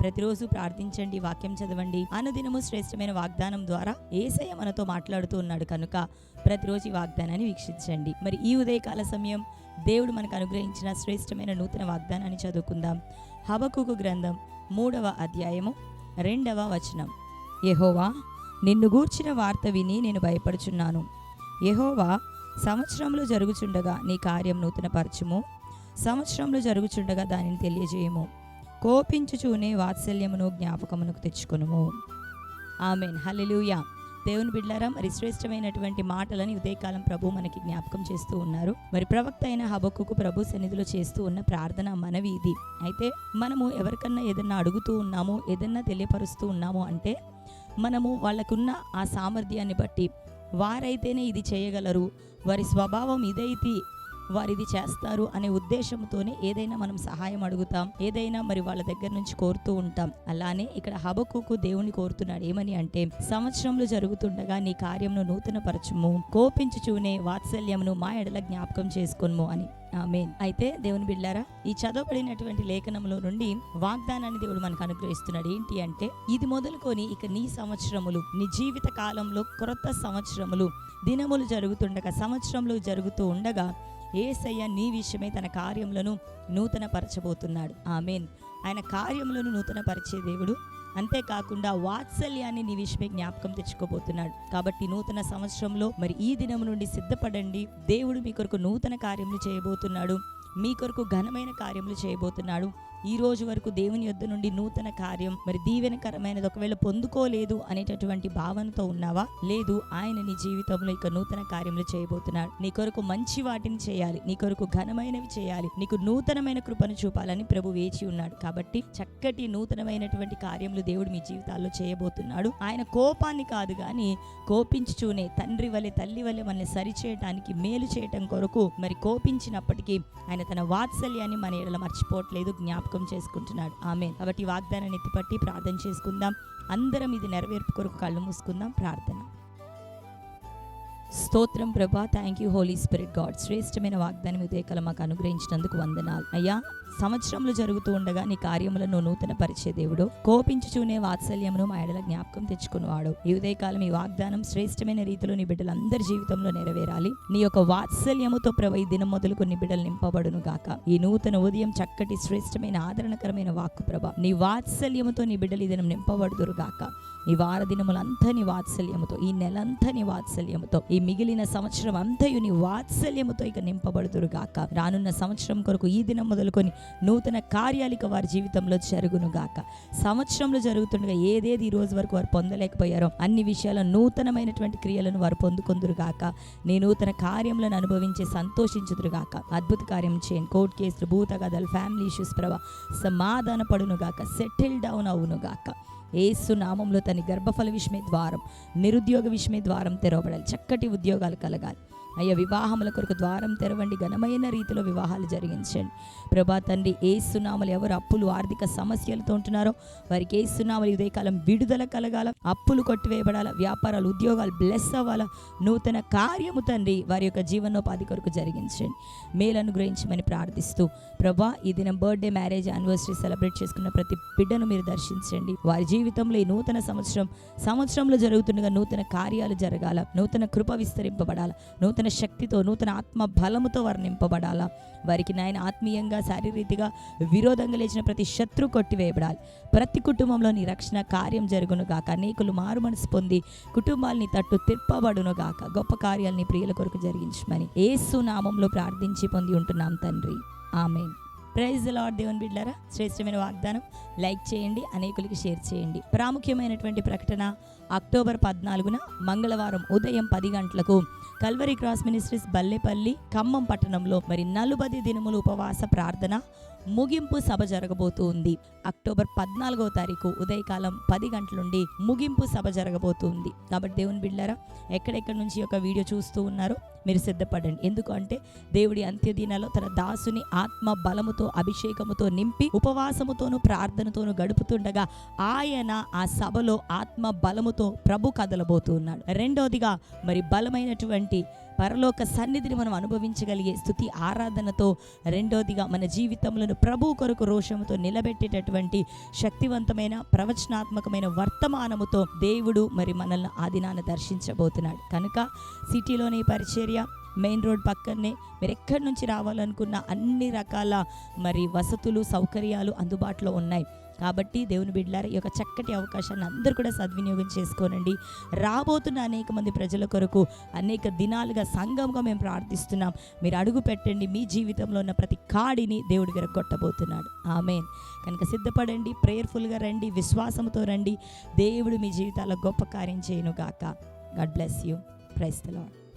ప్రతిరోజు ప్రార్థించండి వాక్యం చదవండి. అనుదినము శ్రేష్టమైన వాగ్దానం ద్వారా ఏసయ్య మనతో మాట్లాడుతూ ఉన్నాడు కనుక ప్రతిరోజు ఈ వాగ్దానాన్ని వీక్షించండి. మరి ఈ ఉదయకాల సమయం దేవుడు మనకు అనుగ్రహించిన శ్రేష్టమైన నూతన వాగ్దానాన్ని చదువుకుందాం. హబకుకు గ్రంథం మూడవ అధ్యాయము రెండవ వచనం. యహోవా నిన్ను గూర్చిన వార్త విని నేను భయపడుచున్నాను. యహోవా సంవత్సరంలో జరుగుచుండగా నీ కార్యం నూతనపరచుము. సంవత్సరంలో జరుగుచుండగా దానిని తెలియజేయము. కోపించుచూనే వాత్సల్యమును జ్ఞాపకమునకు తెచ్చుకొనుము. ఆమెన్. హల్లెలూయా. దేవుని బిడ్డారా మరి శ్రేష్టమైనటువంటి మాటలని ఉదయకాలం ప్రభు మనకి జ్ఞాపకం చేస్తూ ఉన్నారు. మరి ప్రవక్త అయిన హబక్కుకు ప్రభు సన్నిధిలో చేస్తూ ఉన్న ప్రార్థన మనవి ఇది. అయితే మనము ఎవరికన్నా ఏదన్నా అడుగుతూ ఉన్నాము ఏదన్నా తెలియపరుస్తూ ఉన్నాము అంటే మనము వాళ్ళకున్న ఆ సామర్థ్యాన్ని బట్టి వారైతేనే ఇది చేయగలరు. వారి స్వభావం ఇదైతే వారిది చేస్తారు అనే ఉద్దేశంతోనే ఏదైనా మనం సహాయం అడుగుతాం ఏదైనా మరి వాళ్ళ దగ్గర నుంచి కోరుతూ ఉంటాం. అలానే ఇక్కడ హబకుకు దేవుని కోరుతున్నాడు ఏమని అంటే సంవత్సరంలో జరుగుతుండగా నీ కార్యమును నూతనపరచుము కోపించుచూనే వాత్సల్యమును మా ఎడల జ్ఞాపకం చేసుకొనుము అని. ఆమేన్. అయితే దేవుని బిడ్డారా ఈ చదవబడినటువంటి లేఖనంలో నుండి వాగ్దానాన్ని దేవుడు మనకు అనుగ్రహిస్తున్నాడు. ఏంటి అంటే ఇది మొదలుకొని ఇక నీ సంవత్సరములు నీ జీవిత కాలంలో క్రొత్త సంవత్సరములు దినములు జరుగుతుండగా సంవత్సరంలో జరుగుతూ ఉండగా ఏసయ్య నీ విషయమే తన కార్యములను నూతన పరచబోతున్నాడు ఆమెన్. ఆయన కార్యములను నూతనపరిచే దేవుడు. అంతేకాకుండా వాత్సల్యాన్ని నీ విషయమే జ్ఞాపకం తెచ్చుకోబోతున్నాడు. కాబట్టి నూతన సంవత్సరంలో మరి ఈ దినం నుండి సిద్ధపడండి. దేవుడు మీ కొరకు నూతన కార్యములు చేయబోతున్నాడు. మీ కొరకు ఘనమైన కార్యములు చేయబోతున్నాడు. ఈ రోజు వరకు దేవుని యొద్ద నుండి నూతన కార్యం మరి దీవెనకరమైనది ఒకవేళ పొందుకోలేదు అనేటటువంటి భావనతో ఉన్నావా? లేదు ఆయన నీ జీవితంలో ఇక నూతన కార్యములు చేయబోతున్నాడు. నీ కొరకు మంచి వాటిని చేయాలి. నీ కొరకు ఘనమైనవి చేయాలి. నీకు నూతనమైన కృపను చూపాలని ప్రభు వేచి ఉన్నాడు. కాబట్టి చక్కటి నూతనమైనటువంటి కార్యములు దేవుడు మీ జీవితాల్లో చేయబోతున్నాడు. ఆయన కోపాన్ని కాదు కానీ కోపించుచూనే తండ్రి వలె తల్లి వలె మనల్ని సరిచేయటానికి మేలు చేయటం కొరకు మరి కోపించినప్పటికీ ఆయన తన వాత్సల్యాన్ని మన ఎడల మర్చిపోవట్లేదు జ్ఞాపకం చేసుకుంటున్నాడు. ఆమె కాబట్టి వాగ్దానాన్ని ఎత్తిపట్టి ప్రార్థన చేసుకుందాం. అందరం ఇది నెరవేర్పు కొరకు కళ్ళు మూసుకుందాం. ప్రార్థన. స్తోత్రం ప్రభా thank you holy spirit God శ్రేష్టమైన వాగ్దానం ఉదయకాలం మాకు అనుగ్రహించినందుకు వందనాలు. అయ్యా సంవత్సరంలో జరుగుతూ ఉండగా నీ కార్యములను నూతన పరిచే దేవుడు. కోపించుచూనే వాత్సల్యమును మా ఎడల జ్ఞాపకం తెచ్చుకున్నవాడు. ఈ ఉదయకాలం ఈ వాగ్దానం శ్రేష్టమైన రీతిలో నీ బిడ్డలందరి జీవితంలో నెరవేరాలి. నీ యొక్క వాత్సల్యముతో ప్రభు ఈ దినం మొదలుకు నీ బిడ్డలు నింపబడును గాక. ఈ నూతన ఉదయం చక్కటి శ్రేష్టమైన ఆదరణకరమైన వాక్కు ప్రభ నీ వాత్సల్యముతో నీ బిడ్డలు ఈ దినం నింపబడుదురు గాక. ఈ వార దినములంతా నీ వాత్సల్యముతో ఈ నెలంతా నీ వాత్సల్యముతో ఈ మిగిలిన సంవత్సరం అంతయు నీ వాత్సల్యముతో ఇక నింపబడుతురు గాక. రానున్న సంవత్సరం కొరకు ఈ దినం మొదలుకొని నూతన కార్యాలిక వారి జీవితంలో జరుగును గాక. సంవత్సరంలో జరుగుతుండగా ఏదేది ఈ రోజు వరకు వారు పొందలేకపోయారో అన్ని విషయాల నూతనమైనటువంటి క్రియలను వారు పొందుకుందురు గాక. నీ నూతన కార్యములను అనుభవించి సంతోషించుదురు గాక. అద్భుత కార్యం చేయండి. కోర్టు కేసులు భూత కథలు ఫ్యామిలీ ఇష్యూస్ ప్రభ సమాధాన పడును గాక. సెటిల్ డౌన్ అవును గాక. ఏసు నామంలో తన గర్భఫల విషయమే ద్వారం నిరుద్యోగ విషయమే ద్వారం తెరవబడాలి. చక్కటి ఉద్యోగాలు కలగాలి. అయ్యా వివాహముల కొరకు ద్వారం తెరవండి ఘనమైన రీతిలో వివాహాలు జరిగించండి. ప్రభా తండ్రి ఏసునామలు ఎవరు అప్పులు ఆర్థిక సమస్యలతో ఉంటున్నారో వారికి ఏసునామలు ఉదయకాలం విడుదల కలగాల అప్పులు కొట్టివేయబడాల వ్యాపారాలు ఉద్యోగాలు బ్లెస్ అవ్వాలా. నూతన కార్యము తండ్రి వారి యొక్క జీవనోపాధి కొరకు జరిగించండి. మేలు అనుగ్రహించమని ప్రార్థిస్తూ ప్రభా ఈ దినం బర్త్డే మ్యారేజ్ యానివర్సరీ సెలబ్రేట్ చేసుకున్న ప్రతి బిడ్డను మీరు దర్శించండి. వారి జీవితంలో ఈ నూతన సంవత్సరం సంవత్సరంలో జరుగుతుండగా నూతన కార్యాలు జరగాల నూతన కృప విస్తరింపబడాల నూతన శక్తితో నూతన ఆత్మ బలముతో వారు నింపబడాలా వారికి నాయన ఆత్మీయంగా శారీరకంగా విరోధంగా లేచిన ప్రతి శత్రు కొట్టివేయబడాలి. ప్రతి కుటుంబంలో నీ రక్షణ కార్యం జరుగును గాక. అనేకులు మారు మనసు పొంది కుటుంబాల్ని తట్టు తిప్పబడును గాక. గొప్ప కార్యాలని ప్రియుల కొరకు జరిగించమని ఏసు నామంలో ప్రార్థించి పొంది ఉంటున్నాం తండ్రి. ఆమెన్. ప్రైజ్ లార్డ్ దేవుని బిడ్డారా. శ్రేష్టమైన వాగ్దానం. లైక్ చేయండి అనేకులకి షేర్ చేయండి. ప్రాముఖ్యమైనటువంటి ప్రకటన అక్టోబర్ పద్నాలుగున మంగళవారం ఉదయం పది గంటలకు Calvary cross ministries Ballepalli Khammam పట్టణంలో. మరి నలుబది దినములు ఉపవాస ప్రార్థన ముగింపు సభ జరగబోతూ ఉంది అక్టోబర్ పద్నాలుగో తారీఖు ఉదయకాలం పది గంటల నుండి ముగింపు సభ జరగబోతుంది. కాబట్టి దేవుని బిళ్ళారా ఎక్కడెక్కడి నుంచి ఒక యొక్క వీడియో చూస్తూ ఉన్నారో మీరు సిద్ధపడండి. ఎందుకంటే దేవుడి అంత్యదినాల్లో తన దాసుని ఆత్మ బలముతో అభిషేకముతో నింపి ఉపవాసముతోనూ ప్రార్థనతోనూ గడుపుతుండగా ఆయన ఆ సభలో ఆత్మ బలముతో ప్రభు కదలబోతున్నాడు. రెండవదిగా రెండోదిగా మరి బలమైనటువంటి పరలోక సన్నిధిని మనం అనుభవించగలిగే స్థుతి ఆరాధనతో రెండోదిగా మన జీవితంలో ప్రభు కొరకు రోషముతో నిలబెట్టేటటువంటి శక్తివంతమైన ప్రవచనాత్మకమైన వర్తమానముతో దేవుడు మరి మనల్ని ఆ దర్శించబోతున్నాడు. కనుక సిటీలోని పరిచర్య మెయిన్ రోడ్ పక్కనే మీరు ఎక్కడి నుంచి రావాలనుకున్న అన్ని రకాల మరి వసతులు సౌకర్యాలు అందుబాటులో ఉన్నాయి. కాబట్టి దేవుని బిడ్డలారా ఈ యొక్క చక్కటి అవకాశాన్ని అందరూ కూడా సద్వినియోగం చేసుకోనండి. రాబోతున్న అనేక మంది ప్రజల కొరకు అనేక దినాలుగా సంఘంగా మేము ప్రార్థిస్తున్నాం. మీరు అడుగు పెట్టండి మీ జీవితంలో ఉన్న ప్రతి కాడిని దేవుడి విరగొట్టబోతున్నాడు ఆమెన్. కనుక సిద్ధపడండి ప్రేయర్ఫుల్గా రండి విశ్వాసంతో రండి. దేవుడు మీ జీవితాల్లో గొప్ప కార్యం చేయను గాక God bless you praise the Lord